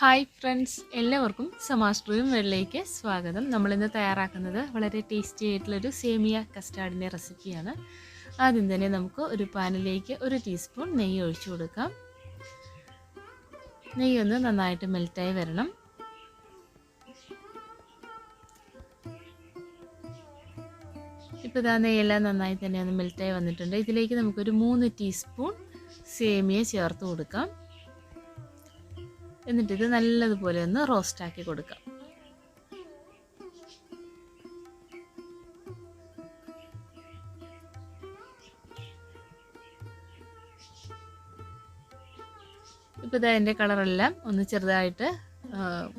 Hi friends എല്ലാവർക്കും സമാസ്ട്രീം വെള്ളയ്ക്ക് സ്വാഗതം. നമ്മളിന്ന് തയ്യാറാക്കുന്നത് വളരെ ടേസ്റ്റി ആയിട്ടുള്ളൊരു സേമിയ കസ്റ്റാർഡിന്റെ റെസിപ്പിയാണ്. ആദ്യം തന്നെ നമുക്ക് ഒരു പാനിലേക്ക് ഒരു ടീസ്പൂൺ നെയ്യ് ഒഴിച്ചു കൊടുക്കാം. നെയ്യ് ഒന്ന് നന്നായിട്ട് മെൽറ്റായി വരണം. ഇപ്പോൾ ഇതാ നെയ്യെല്ലാം നന്നായി തന്നെ ഒന്ന് മെൽറ്റായി വന്നിട്ടുണ്ട്. ഇതിലേക്ക് നമുക്കൊരു മൂന്ന് ടീസ്പൂൺ സേമിയ ചേർത്ത് കൊടുക്കാം. എന്നിട്ട് ഇത് നല്ലതുപോലെ ഒന്ന് റോസ്റ്റാക്കി കൊടുക്കാം. ഇപ്പോൾ ഇതാ അതിന്റെ കളറെല്ലാം ഒന്ന് ചെറുതായിട്ട്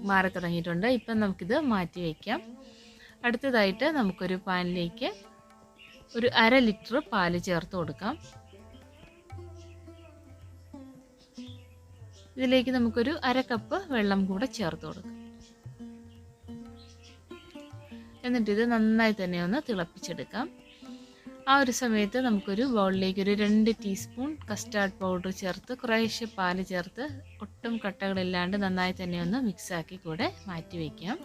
മാറി തുടങ്ങിയിട്ടുണ്ട്. ഇപ്പം നമുക്കിത് മാറ്റി വയ്ക്കാം അടുത്തതായിട്ട് നമുക്കൊരു പാനിലേക്ക് ഒരു അര ലിറ്റർ പാൽ ചേർത്ത് കൊടുക്കാം. ഇതിലേക്ക് നമുക്കൊരു അര കപ്പ് വെള്ളം കൂടെ ചേർത്ത് കൊടുക്കാം. എന്നിട്ട് ഇത് നന്നായി തന്നെ ഒന്ന് തിളപ്പിച്ചെടുക്കാം. ആ ഒരു സമയത്ത് നമുക്കൊരു ബൗളിലേക്ക് ഒരു രണ്ട് ടീസ്പൂൺ കസ്റ്റാർഡ് പൗഡർ ചേർത്ത് കുറേശ്ശെ പാൽ ചേർത്ത് ഒട്ടും കട്ടകളില്ലാണ്ട് നന്നായി തന്നെ ഒന്ന് മിക്സാക്കി കൂടെ മാറ്റി വയ്ക്കാം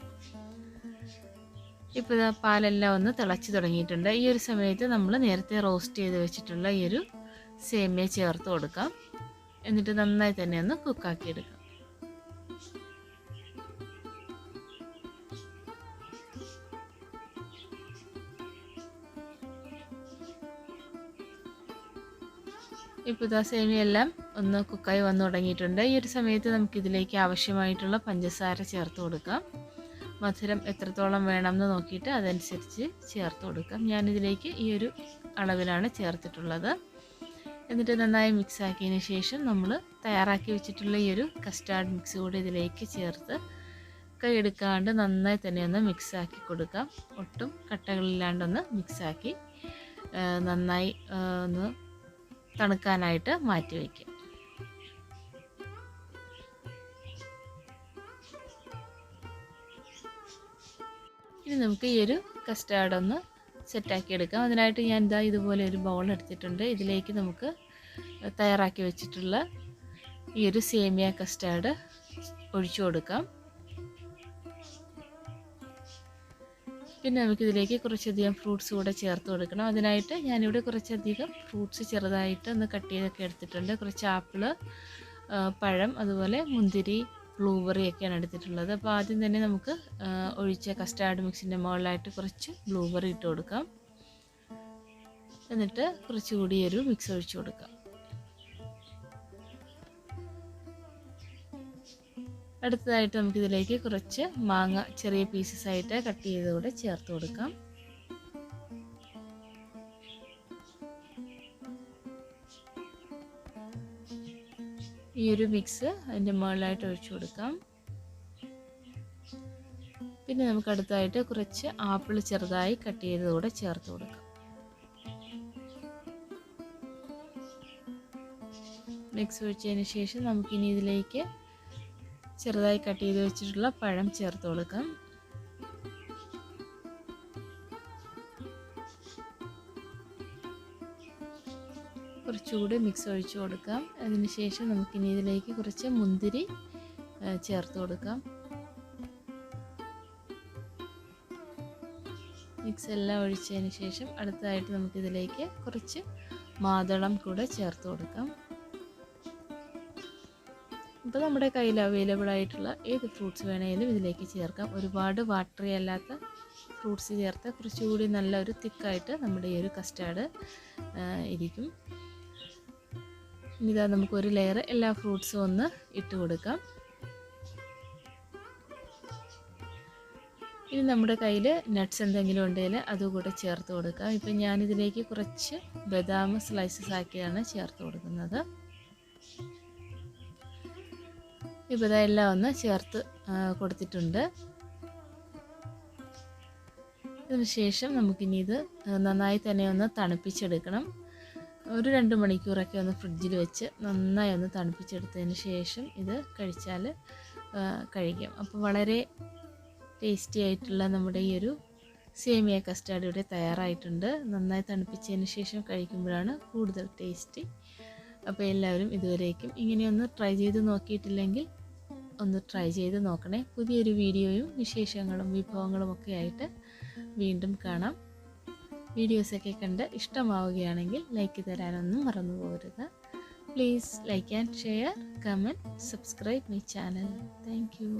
ഇപ്പോൾ ഇതാ പാലെല്ലാം ഒന്ന് തിളച്ച് തുടങ്ങിയിട്ടുണ്ട്. ഈ ഒരു സമയത്ത് നമ്മൾ നേരത്തെ റോസ്റ്റ് ചെയ്ത് വെച്ചിട്ടുള്ള ഈ ഒരു സേമിയ ചേർത്ത് കൊടുക്കാം. എന്നിട്ട് നന്നായി തന്നെ ഒന്ന് കുക്കാക്കി എടുക്കാം. ഇപ്പോൾ ഇതാ സേമിയെല്ലാം ഒന്ന് കുക്കായി വന്നു തുടങ്ങിയിട്ടുണ്ട്. ഈ ഒരു സമയത്ത് നമുക്കിതിലേക്ക് ആവശ്യമായിട്ടുള്ള പഞ്ചസാര ചേർത്ത് കൊടുക്കാം. മധുരം എത്രത്തോളം വേണമെന്ന് നോക്കിയിട്ട് അതനുസരിച്ച് ചേർത്ത് കൊടുക്കാം. ഞാനിതിലേക്ക് ഈ ഒരു അളവിലാണ് ചേർത്തിട്ടുള്ളത്. എന്നിട്ട് നന്നായി മിക്സ് ആക്കിയതിന് ശേഷം നമ്മൾ തയ്യാറാക്കി വെച്ചിട്ടുള്ള ഈ ഒരു കസ്റ്റാർഡ് മിക്സ് കൂടി ഇതിലേക്ക് ചേർത്ത് കൈ എടുക്കാണ്ട് നന്നായി തന്നെ ഒന്ന് മിക്സ് ആക്കി കൊടുക്കാം. ഒട്ടും കട്ടകളില്ലാണ്ടൊന്ന് മിക്സാക്കി നന്നായി ഒന്ന് തണുക്കാനായിട്ട് മാറ്റി വയ്ക്കാം ഇനി നമുക്ക് ഈ ഒരു കസ്റ്റാർഡ് ഒന്ന് സെറ്റാക്കി എടുക്കാം. അതിനായിട്ട് ഞാൻ ഇതാ ഇതുപോലെ ഒരു ബൗൾ എടുത്തിട്ടുണ്ട്. ഇതിലേക്ക് നമുക്ക് തയ്യാറാക്കി വെച്ചിട്ടുള്ള ഈ ഒരു സേമിയ കസ്റ്റാർഡ് ഒഴിച്ചു കൊടുക്കാം. പിന്നെ നമുക്കിതിലേക്ക് കുറച്ചധികം ഫ്രൂട്ട്സ് കൂടെ ചേർത്ത് കൊടുക്കണം. അതിനായിട്ട് ഞാനിവിടെ കുറച്ചധികം ഫ്രൂട്ട്സ് ചെറുതായിട്ട് ഒന്ന് കട്ട് ചെയ്തൊക്കെ എടുത്തിട്ടുണ്ട്. കുറച്ച് ആപ്പിൾ പഴം അതുപോലെ മുന്തിരി ബ്ലൂബെറി ഒക്കെയാണ് എടുത്തിട്ടുള്ളത്. അപ്പോൾ ആദ്യം തന്നെ നമുക്ക് ഒഴിച്ച കസ്റ്റാർഡ് മിക്സിന്റെ മുകളിലായിട്ട് കുറച്ച് ബ്ലൂബെറി ഇട്ട് കൊടുക്കാം. എന്നിട്ട് കുറച്ചുകൂടി ഒരു മിക്സ് ഒഴിച്ചു കൊടുക്കാം. അടുത്തതായിട്ട് നമുക്കിതിലേക്ക് കുറച്ച് മാങ്ങ ചെറിയ പീസസ് ആയിട്ട് കട്ട് ചെയ്തുകൂടെ ചേർത്ത് കൊടുക്കാം. ഈ ഒരു മിക്സ് അതിന്റെ മുകളിലായിട്ട് ഒഴിച്ചു കൊടുക്കാം. പിന്നെ നമുക്ക് അടുത്തായിട്ട് കുറച്ച് ആപ്പിൾ ചെറുതായി കട്ട് ചെയ്തതുകൂടെ ചേർത്ത് കൊടുക്കാം. മിക്സ് ഒഴിച്ചതിന് ശേഷം നമുക്കിനി ഇതിലേക്ക് ചെറുതായി കട്ട് ചെയ്ത് വെച്ചിട്ടുള്ള പഴം ചേർത്ത് കൊടുക്കാം. കുറച്ചുകൂടി മിക്സ് ഒഴിച്ചു കൊടുക്കാം. അതിന് ശേഷം നമുക്കിനി ഇതിലേക്ക് കുറച്ച് മുന്തിരി ചേർത്ത് കൊടുക്കാം. മിക്സ് എല്ലാം ഒഴിച്ചതിന് ശേഷം അടുത്തതായിട്ട് നമുക്കിതിലേക്ക് കുറച്ച് മാതളം കൂടെ ചേർത്ത് കൊടുക്കാം. ഇപ്പോൾ നമ്മുടെ കയ്യിൽ അവൈലബിൾ ആയിട്ടുള്ള ഏത് ഫ്രൂട്ട്സ് വേണമെങ്കിലും ഇതിലേക്ക് ചേർക്കാം. ഒരുപാട് വാട്ടറി അല്ലാത്ത ഫ്രൂട്ട്സ് ചേർത്ത് കുറച്ചുകൂടി നല്ലൊരു തിക്കായിട്ട് നമ്മുടെ ഈ ഒരു കസ്റ്റാർഡ് ഇരിക്കും. ഇതാ നമുക്ക് ഒരു ലെയർ എല്ലാ ഫ്രൂട്ട്സും ഒന്ന് ഇട്ട് കൊടുക്കാം. ഇനി നമ്മുടെ കയ്യിൽ നട്ട്സ് എന്തെങ്കിലും ഉണ്ടെങ്കിൽ അതുകൂടെ ചേർത്ത് കൊടുക്കാം. ഇപ്പം ഞാനിതിലേക്ക് കുറച്ച് ബദാം സ്ലൈസസ് ആക്കിയാണ് ചേർത്ത് കൊടുക്കുന്നത്. ഇപ്പോൾ ഇതെല്ലാം ഒന്ന് ചേർത്ത് കൊടുത്തിട്ടുണ്ട്. അതിനുശേഷം ശേഷം നമുക്കിനി ഇത് നന്നായി തന്നെ ഒന്ന് തണുപ്പിച്ചെടുക്കണം. ഒരു രണ്ട് മണിക്കൂറൊക്കെ ഒന്ന് ഫ്രിഡ്ജിൽ വെച്ച് നന്നായി ഒന്ന് തണുപ്പിച്ചെടുത്തതിന് ശേഷം ഇത് കഴിച്ചാൽ കഴിക്കാം. അപ്പോൾ വളരെ ടേസ്റ്റി ആയിട്ടുള്ള നമ്മുടെ ഈ ഒരു സേമിയ കസ്റ്റാർഡ് ഇവിടെ തയ്യാറായിട്ടുണ്ട്. നന്നായി തണുപ്പിച്ചതിന് ശേഷം കഴിക്കുമ്പോഴാണ് കൂടുതൽ ടേസ്റ്റി. അപ്പോൾ എല്ലാവരും ഇതുവരേക്കും ഇങ്ങനെയൊന്ന് ട്രൈ ചെയ്ത് നോക്കിയിട്ടില്ലെങ്കിൽ ഒന്ന് ട്രൈ ചെയ്ത് നോക്കണേ. പുതിയൊരു വീഡിയോയും വിശേഷങ്ങളും വിഭവങ്ങളും ഒക്കെ ആയിട്ട് വീണ്ടും കാണാം. വീഡിയോസൊക്കെ കണ്ട് ഇഷ്ടമാവുകയാണെങ്കിൽ ലൈക്ക് തരാനൊന്നും മറന്നു പോകരുത്. Please like and share comment subscribe my channel thank you